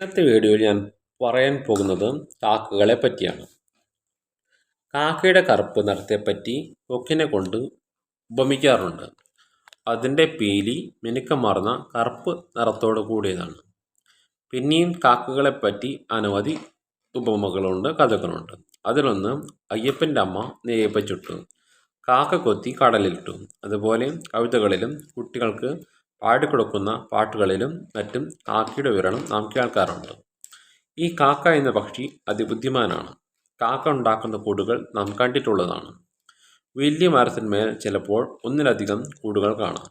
ഇന്നത്തെ വീഡിയോയിൽ ഞാൻ പറയാൻ പോകുന്നത് കാക്കകളെ പറ്റിയാണ്. കാക്കയുടെ കറുപ്പ് നിറത്തെപ്പറ്റി കൊക്കിനെ കൊണ്ട് ഉപമിക്കാറുണ്ട്. അതിന്റെ പീലി മിനുക്കമാർന്ന കറുപ്പ് നിറത്തോട് കൂടിയതാണ്. പിന്നെയും കാക്കകളെപ്പറ്റി അനവധി ഉപമകളുണ്ട് കഥകളുണ്ട്. അതിലൊന്ന് അയ്യപ്പന്റെ അമ്മ നെയ്യപ്പ ചുട്ടു കാക്ക കൊത്തി കടലിലിട്ടു അതുപോലെ കവിതകളിലും കുട്ടികൾക്ക് പാടിക്കൊടുക്കുന്ന പാട്ടുകളിലും മറ്റും കാക്കയുടെ വിവരണം നാം കേൾക്കാറുണ്ട്. ഈ കാക്ക എന്ന പക്ഷി അതിബുദ്ധിമാനാണ്. കാക്ക ഉണ്ടാക്കുന്ന കൂടുകൾ നാം കണ്ടിട്ടുള്ളതാണ്. വലിയ മരത്തിന്മേൽ ചിലപ്പോൾ ഒന്നിലധികം കൂടുകൾ കാണാം.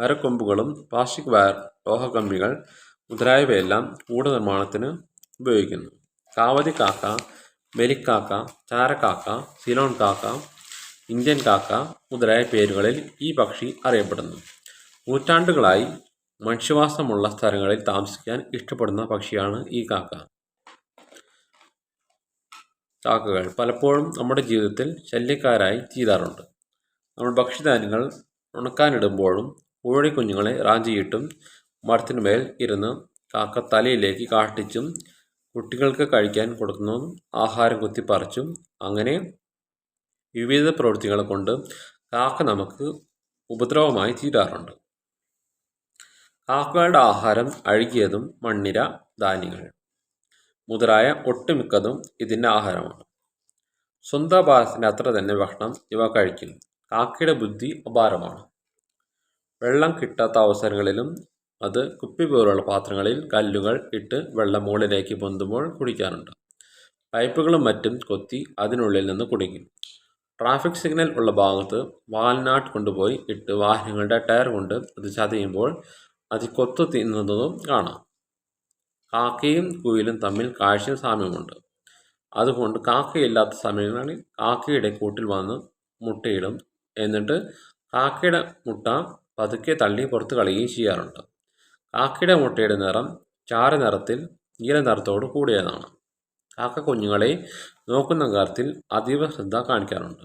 മരക്കൊമ്പുകളും പ്ലാസ്റ്റിക് വയർ ലോഹകമ്പികൾ മുതലായവയെല്ലാം കൂട് നിർമ്മാണത്തിന് ഉപയോഗിക്കുന്നു. കാവതി കാക്ക ബലിക്കാക്ക ചാരക്കാക്ക സിലോൺ കാക്ക ഇന്ത്യൻ കാക്ക മുതലായ പേരുകളിൽ ഈ പക്ഷി അറിയപ്പെടുന്നു. നൂറ്റാണ്ടുകളായി മനുഷ്യവാസമുള്ള സ്ഥലങ്ങളിൽ താമസിക്കാൻ ഇഷ്ടപ്പെടുന്ന പക്ഷിയാണ് ഈ കാക്ക. കാക്കകൾ പലപ്പോഴും നമ്മുടെ ജീവിതത്തിൽ ശല്യക്കാരായി തീരാറുണ്ട്. നമ്മൾ ഭക്ഷ്യധാന്യങ്ങൾ ഉണക്കാനിടുമ്പോഴും കോഴിക്കുഞ്ഞുങ്ങളെ റാഞ്ചിയിട്ടും മരത്തിനുമേൽ ഇരുന്ന് കാക്ക തലയിലേക്ക് കാട്ടിച്ചും കുട്ടികൾക്ക് കഴിക്കാൻ കൊടുക്കുന്നതും ആഹാരം കുത്തിപ്പറിച്ചും അങ്ങനെ വിവിധ പ്രവൃത്തികൾ കൊണ്ട് കാക്ക നമുക്ക് ഉപദ്രവമായി തീരാറുണ്ട്. കാക്കകളുടെ ആഹാരം അഴുകിയതും മണ്ണിര ധാന്യങ്ങൾ. മുതലായ ഒട്ടുമിക്കതും ഇതിന്റെ ആഹാരമാണ്. സ്വന്തം ഭാഗത്തിന്റെ അത്ര തന്നെ ഭക്ഷണം ഇവ കഴിക്കുന്നു. കാക്കയുടെ ബുദ്ധി അപാരമാണ്. വെള്ളം കിട്ടാത്ത അവസരങ്ങളിലും അത് കുപ്പി പോലുള്ള പാത്രങ്ങളിൽ കല്ലുകൾ ഇട്ട് വെള്ളം മുകളിലേക്ക് പൊന്തുമ്പോൾ കുടിക്കാറുണ്ട്. പൈപ്പുകളും മറ്റും കൊത്തി അതിനുള്ളിൽ നിന്ന് കുടിക്കും ട്രാഫിക് സിഗ്നൽ ഉള്ള ഭാഗത്ത് വാൽനാട്ട് കൊണ്ടുപോയി ഇട്ട് വാഹനങ്ങളുടെ ടയർ കൊണ്ട് അത് ചതയുമ്പോൾ അത് കൊത്തു തിന്നുന്നതും കാണാം. കാക്കയും കുയിലും തമ്മിൽ കാഴ്ച സാമ്യമുണ്ട്. അതുകൊണ്ട് കാക്കയില്ലാത്ത സമയങ്ങളിൽ കാക്കയുടെ കൂട്ടിൽ വന്ന് മുട്ടയിടും. എന്നിട്ട് കാക്കയുടെ മുട്ട പതുക്കെ തള്ളി പുറത്ത് കളയുകയും ചെയ്യാറുണ്ട്. കാക്കയുടെ മുട്ടയുടെ നിറം ചാര നിറത്തിൽ നീല നിറത്തോട് കൂടിയതാണ്. കാക്ക കുഞ്ഞുങ്ങളെ നോക്കുന്ന കാര്യത്തിൽ അതീവ ശ്രദ്ധ കാണിക്കാറുണ്ട്.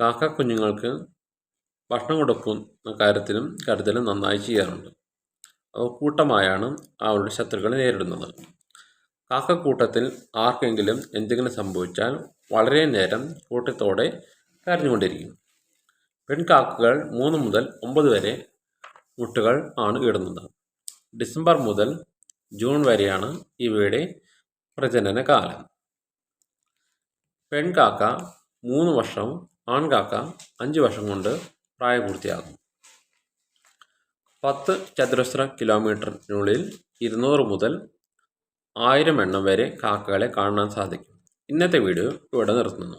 കാക്ക കുഞ്ഞുങ്ങൾക്ക് ഭക്ഷണം കൊടുക്കുന്ന കാര്യത്തിലും കരുതലും നന്നായി ചെയ്യാറുണ്ട്. അവ കൂട്ടമായാണ് അവരുടെ ശത്രുക്കളെ നേരിടുന്നത്. കാക്കക്കൂട്ടത്തിൽ ആർക്കെങ്കിലും എന്തെങ്കിലും സംഭവിച്ചാൽ വളരെ നേരം കൂട്ടത്തോടെ കരഞ്ഞുകൊണ്ടിരിക്കും. പെൺകാക്കകൾ മൂന്ന് മുതൽ ഒമ്പത് വരെ മുട്ടുകൾ ആണ് ഇടുന്നത് ഡിസംബർ മുതൽ ജൂൺ വരെയാണ് ഇവയുടെ പ്രജനന കാലം പെൺകാക്ക മൂന്ന് വർഷവും ആൺകാക്ക അഞ്ച് വർഷം കൊണ്ട് പ്രായപൂർത്തിയാകും പത്ത് ചതുരശ്ര കിലോമീറ്ററിനുള്ളിൽ ഇരുന്നൂറ് മുതൽ ആയിരം എണ്ണം വരെ കാക്കകളെ കാണാൻ സാധിക്കും. ഇന്നത്തെ വീഡിയോ ഇവിടെ നിർത്തുന്നു.